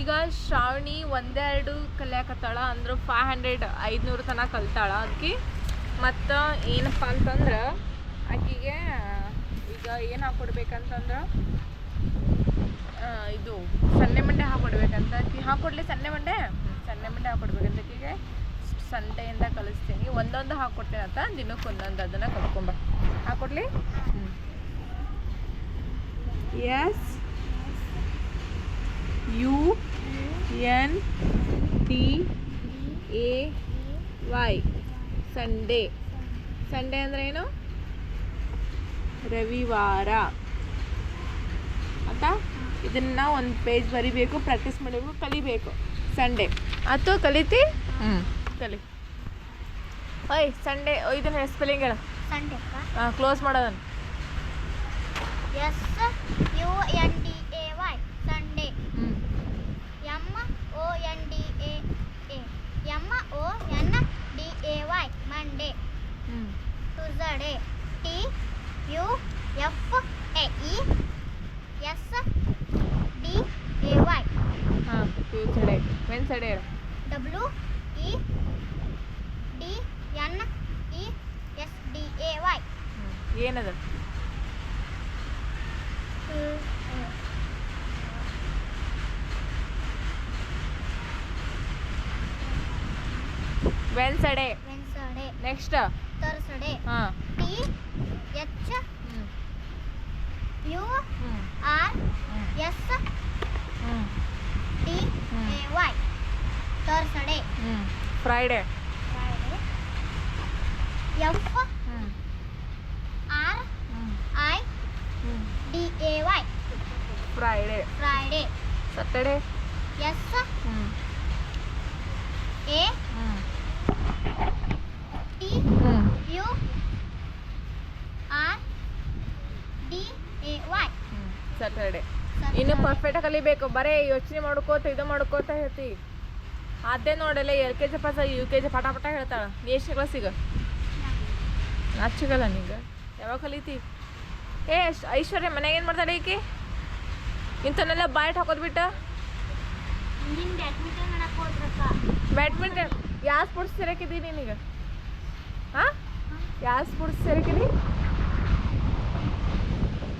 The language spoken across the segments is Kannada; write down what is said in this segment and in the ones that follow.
ಈಗ ಶ್ರಾವಣಿ ಒಂದೆರಡು ಕಲಿಯಾಕತ್ತಾಳ ಅಂದ್ರೆ ಫೈವ್ ಹಂಡ್ರೆಡ್ ಐದುನೂರು ತನಕ ಕಲ್ತಾಳ ಅದಕ್ಕೆ ಮತ್ತು ಏನಪ್ಪ ಅಂತಂದ್ರೆ ಆಕಿಗೆ ಈಗ ಏನು ಹಾಕ್ಕೊಡ್ಬೇಕಂತಂದ್ರೆ ಇದು ಸನ್ನೆ ಮಂಡೆ ಹಾಕ್ಕೊಡ್ಬೇಕಂತ ಆಕಿ ಹಾಕ್ಕೊಡ್ಲಿ ಸಣ್ಣೆ ಮಂಡೆ? ಸಣ್ಣೆ ಮಂಡೆ ಹಾಕ್ಕೊಡ್ಬೇಕಂತ ಆಕಿಗೆ ಸಂಡೆಯಿಂದ ಕಲಿಸ್ತೀನಿ. ಒಂದೊಂದು ಹಾಕ್ಕೊಡ್ತೀನಿ ಅಂತ ದಿನಕ್ಕೆ ಒಂದೊಂದು ಅದನ್ನು ಕಲ್ತ್ಕೊಂಬ ಹಾಕ್ಕೊಡ್ಲಿ S U N T A Y. Sunday. Sunday ಅಂದ್ರೆ ಏನು? ರವಿವಾರ. ಅಂತ ಇದನ್ನ ಒಂದು ಪೇಜ್ ಬರಿಬೇಕು ಪ್ರಾಕ್ಟೀಸ್ ಮಾಡಬೇಕು ಕಲಿಬೇಕು. ಸಂಡೇ. ಅಥವಾ ಕಲಿತಿ? ಹ್ಞೂ ಕಲಿ. ಓಯ್ ಸಂಡೇ ಇದನ್ನ ಸ್ಪೆಲ್ಲಿಂಗ್ ಹೇಳ. ಸಂಡೇ ಹಾಂ ಕ್ಲೋಸ್ ಮಾಡೋದನ್ನು S U N D A Y Sunday ಹ್ಞೂ M O N D A A M O N D A Y Monday ಹ್ಞೂ Tuesday T U F E S D A Y Y. ಹಾಂ Tuesday Wednesday W E D N E S D A Y. When ಏನದ? Wednesday Wednesday next. ಥರ್ಸ್ಡೇ ಹಾಂ. T H U R S T A Y ತೋರಿಸಡೆ Friday F R I D A Y Friday Friday Saturday S ಹ್ಞೂ ಎ ಹ್ಞೂ ಟಿ ಹ್ಞೂ U R D A Y ಹ್ಞೂ ಸಟರ್ಡೇ ಇನ್ನು ಪರ್ಫೆಕ್ಟ್ ಕಲಿಬೇಕು. ಬರೇ ಯೋಚನೆ ಮಾಡ್ಕೋತ ಇದು ಮಾಡ್ಕೋತ ಹೇಳ್ತಿ. ಅದೇ ನೋಡಲ್ಲ L K G ಪಾಸ U K G ಪಟ ಪಟ ಹೇಳ್ತಾಳ. ನೀ ಎಷ್ಟು ಕ್ಲಾಸಿಗ ನಾಚಿಗಲ್ಲ ನೀಗ. ಯಾವಾಗ ಕಲಿತಿ? ಏ ಐಶ್ವರ್ಯ ಮನೆಗೆ ಏನು ಮಾಡ್ತಾಳೆ ಈಕಿ? ಇಂಥವನ್ನೆಲ್ಲ ಬಾಯ್ಟ್ ಹಾಕೋದು ಬಿಟ್ಟ? ಬ್ಯಾಡ್ಮಿಂಟನ್ ಯಾವ ಸ್ಪೋರ್ಟ್ಸ್ ಸೇರಕಿದಿ ನೀನೀಗ? ಹಾಂ. ಯಾವ ಸ್ಪೋರ್ಟ್ಸ್ ಸೇರಕಿದಿ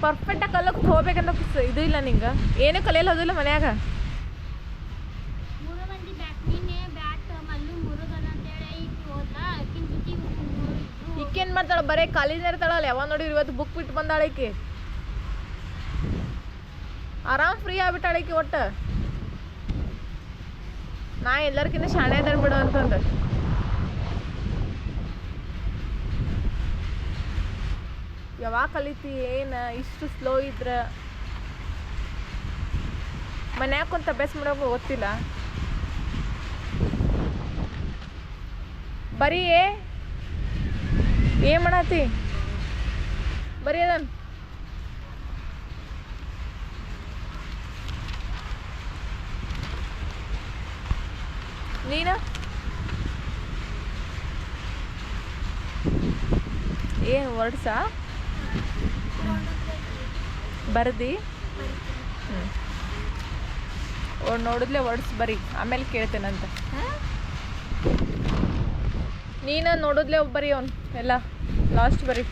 ಪರ್ಫೆಕ್ಟಾಗಿ ಕಲ್ಲಕ್ಕೆ ಹೋಗ್ಬೇಕಂತ ಇದು ಇಲ್ಲ ನಿಂಗೆ. ಏನೂ ಕಲಿಯಲ್ಲ ಹೋದಿಲ್ಲ ಮನ್ಯಾಗ. ಈಕೇನು ಮಾಡ್ತಾಳೆ ಬರೀ ಕಾಲೇಜ್ ಇರ್ತಾಳಲ್ಲ ಯಾವಾಗ ನೋಡಿ ಇವತ್ತು ಬುಕ್ ಬಿಟ್ಟು ಬಂದಾಳೆ ಈಕಿ. ಆರಾಮ್ ಫ್ರೀ ಆಗ್ಬಿಟ್ಟಾಳ ಈಕಿ ಒಟ್ಟು. ನಾ ಎಲ್ಲರ್ಕಿಂತ ಶಾಣೆ ಬಿಡು ಅಂತಂದು. ಯಾವಾಗ ಕಲಿತಿ, ಏನು, ಇಷ್ಟು ಸ್ಲೋ ಇದ್ರೆ? ಮನ್ಯಾಗ ಕುಂತ ಅಭ್ಯಾಸ ಮಾಡೋಕೆ ಗೊತ್ತಿಲ್ಲ. ಬರೀ ಏನು ಮಾಡತ್ತಿ ಬರೀ ಅದನ್. ನೀನು? ಏನು ವರ್ಡ್ಸಾ ಬರ್ದಿ? ಹ್ಞೂ ಓ ನೋಡಿದ್ಲೆ ವರ್ಡ್ಸ್ ಬರಿ. ಆಮೇಲೆ ಕೇಳ್ತೇನಂತ. ನೀನು ನೋಡಿದ್ಲೆ ಬರೀ ಅವ್ನು. ಎಲ್ಲ ಲಾಸ್ಟ್ ಬರಿ.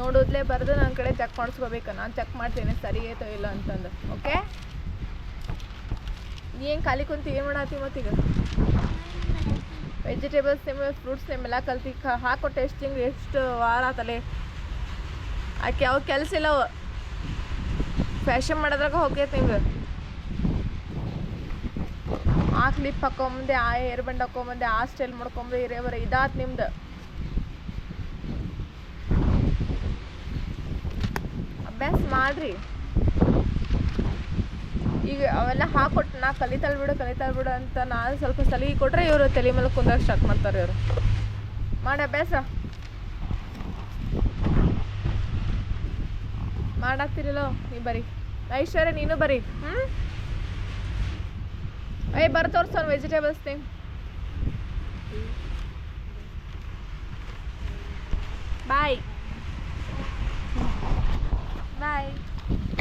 ನೋಡಿದ್ಲೆ ಬರೆದು ನನ್ನ ಕಡೆ ಚೆಕ್ ಮಾಡಿಸ್ಕೋಬೇಕು. ನಾನು ಚೆಕ್ ಮಾಡ್ತೇನೆ ಸರಿ ಐತೋ ಇಲ್ಲ ಅಂತಂದು. ಓಕೆ ನೀ ಏನು ಖಾಲಿ ಕುಂತು ಏನು ಮಾಡತ್ತಿ ಮತ್ತೀಗ? ವೆಜಿಟೇಬಲ್ಸ್ ನಿಮ್ಮ ಫ್ರೂಟ್ಸ್ ನಿಮ್ಮೆಲ್ಲ ಕಲ್ತಿ. ಕ ಹಾಕೋ ಟೇಸ್ಟಿಂಗ್ ಎಷ್ಟು ವಾರ ಆತಲೆ? ಆಕೆ ಯಾವ ಕೆಲಸ ಇಲ್ಲ. ಫ್ಯಾಷನ್ ಮಾಡೋದ್ರಾಗ ಹೋಗೈತೆ ನಿಮ್ಗೆ ಆ ಕ್ಲಿಪ್ ಹಾಕೊಂಬಂದೆ, ಆ ಏರ್ ಬಂಡ್ ಹಾಕೊಂಬಂದೆ, ಆ ಸ್ಟೈಲ್ ಮಾಡ್ಕೊಂಬಂದೆ ಬರೀ ಇದಾತ್ ನಿಮ್ದು. ಅಭ್ಯಾಸ ಮಾಡ್ರಿ. ಈಗ ಅವೆಲ್ಲ ಹಾಕೊಟ್ಟು ನಾ ಕಲಿತಾಳ್ ಬಿಡು ಕಲಿತಾಳ್ ಬಿಡು ಅಂತ ನಾನು ಸ್ವಲ್ಪ ಸಲಿಗೆ ಕೊಟ್ರೆ ಇವರು ತಲೆ ಮೇಲೆ ಕುಂದಾಗ ಸ್ಟಾರ್ಟ್ ಮಾಡ್ತಾರೆ ಇವರು. ಮಾಡಿ ಅಭ್ಯಾಸ. ಮಾಡಾಕ್ತಿರಲ್ಲೋ ನೀ ಬರಿ. ಐಶ್ವರ್ಯ ನೀನು ಬರಿ. ಹ್ಞೂ ಅಯ್ಯ ಬರ್ ತೋರ್ಸೋನ್ ವೆಜಿಟೇಬಲ್ಸ್ ನೇಮ್ ಬಾಯ್ ಬಾಯ್